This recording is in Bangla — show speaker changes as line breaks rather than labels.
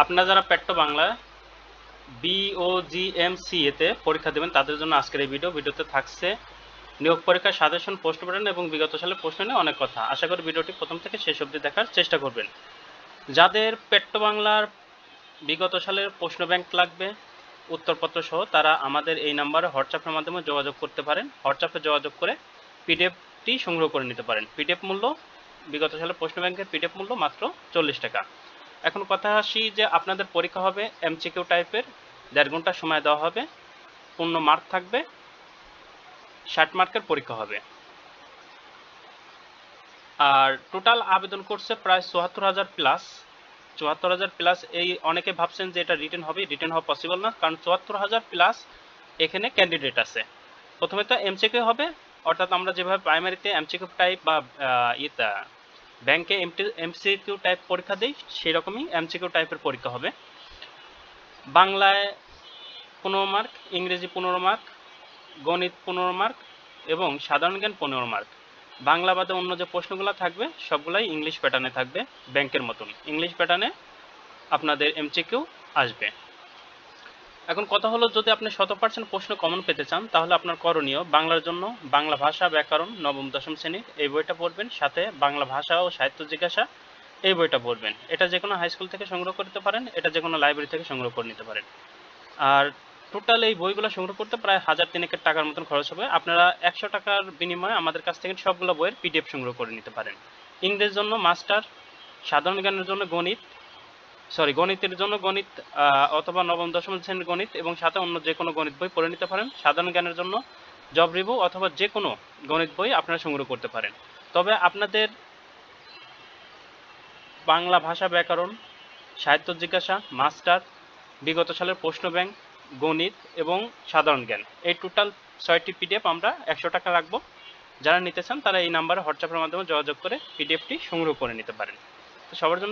আপনারা যারা পেট্ট বাংলা বিওজিএমসি এতে পরীক্ষা দেবেন, তাদের জন্য আজকের এই ভিডিও ভিডিওতে থাকছে নিয়োগ পরীক্ষার সাজেশন পোস্ট প্যাটার্ন এবং বিগত সালের প্রশ্ন নিয়ে অনেক কথা। আশা করি ভিডিওটি প্রথম থেকে শেষ অবধি দেখার চেষ্টা করবেন। যাদের পেট্ট বাংলার বিগত সালের প্রশ্ন ব্যাংক লাগবে, উত্তরপত্র সহ, তারা আমাদের এই নাম্বারে হোয়াটসঅ্যাপের মাধ্যমে যোগাযোগ করতে পারেন। হোয়াটসঅ্যাপে যোগাযোগ করে পিডিএফটি সংগ্রহ করে নিতে পারেন। পিডিএফ মূল্য, বিগত সালের প্রশ্ন ব্যাংকের পিডিএফ মূল্য মাত্র চল্লিশ টাকা। এখন কথা আসি যে আপনাদের পরীক্ষা হবে এমসিকিউ টাইপের দেড় ঘণ্টা সময় দেওয়া হবে। পূর্ণ মার্ক থাকবে। ষাট মার্কের পরীক্ষা হবে। আর টোটাল আবেদন করছে প্রায় চুয়াত্তর হাজার প্লাস চুয়াত্তর হাজার প্লাস এই অনেকে ভাবছেন যে এটা রিটার্ন হবে। রিটার্ন হওয়া পসিবল না। কারণ চুয়াত্তর হাজার প্লাস এখানে ক্যান্ডিডেট আছে। প্রথমে তো এমসিকিউ হবে। অর্থাৎ আমরা যেভাবে প্রাইমারিতে এমসিকিউ টাইপ বা ইয়েটা ব্যাংকে এমসিকিউ টাইপ পরীক্ষা দিই সেই রকমই এমসিকিউ টাইপের পরীক্ষা হবে। বাংলায় পনেরো মার্ক ইংরেজি পনেরো মার্ক গণিত পনেরো মার্ক এবং সাধারণ জ্ঞান পনেরো মার্ক বাংলা বাদে অন্য যে প্রশ্নগুলো থাকবে, সবগুলাই ইংলিশ প্যাটার্নে থাকবে, ব্যাংকের মতন। ইংলিশ প্যাটার্নে আপনাদের এমসিকিউ আসবে। এখন কথা হলো, যদি আপনি শত পার্সেন্ট প্রশ্ন কমন পেতে চান, তাহলে আপনার করণীয় বাংলার জন্য বাংলা ভাষা ব্যাকরণ নবম, দশম শ্রেণির এই বইটা পড়বেন। সাথে বাংলা ভাষা ও সাহিত্য জিজ্ঞাসা, এই বইটা পড়বেন। এটা যে কোনো হাই স্কুল থেকে সংগ্রহ করতে পারেন, এটা যে কোনো লাইব্রেরি থেকে সংগ্রহ করে নিতে পারেন। আর টোটাল এই বইগুলো সংগ্রহ করতে প্রায় হাজার তিনেকের টাকার মতন খরচ হবে। আপনারা একশো টাকার বিনিময়ে আমাদের কাছ থেকে সবগুলো বইয়ের পিডিএফ সংগ্রহ করে নিতে পারেন। ইংরেজির জন্য মাস্টার, সাধারণ জ্ঞানের জন্য গণিত সরি, গণিতের জন্য গণিত অথবা নবম, দশম শ্রেণির গণিত এবং সাথে অন্য যে কোনো গণিত বই পড়ে নিতে পারেন। সাধারণ জ্ঞানের জন্য জব রিভিউ অথবা যে কোনো গণিত বই আপনারা সংগ্রহ করতে পারেন। তবে আপনাদের বাংলা ভাষা ব্যাকরণ, সাহিত্য জিজ্ঞাসা, মাস্টার, বিগত সালের প্রশ্ন ব্যাংক, গণিত এবং সাধারণ জ্ঞান। এই টোটাল ছয়টি পিডিএফ আমরা একশো টাকা রাখব। যারা নিতে চান তারা এই নাম্বারে হোয়াটসঅ্যাপের মাধ্যমে যোগাযোগ করে পিডিএফটি সংগ্রহ করে নিতে পারেন। তো সবার জন্য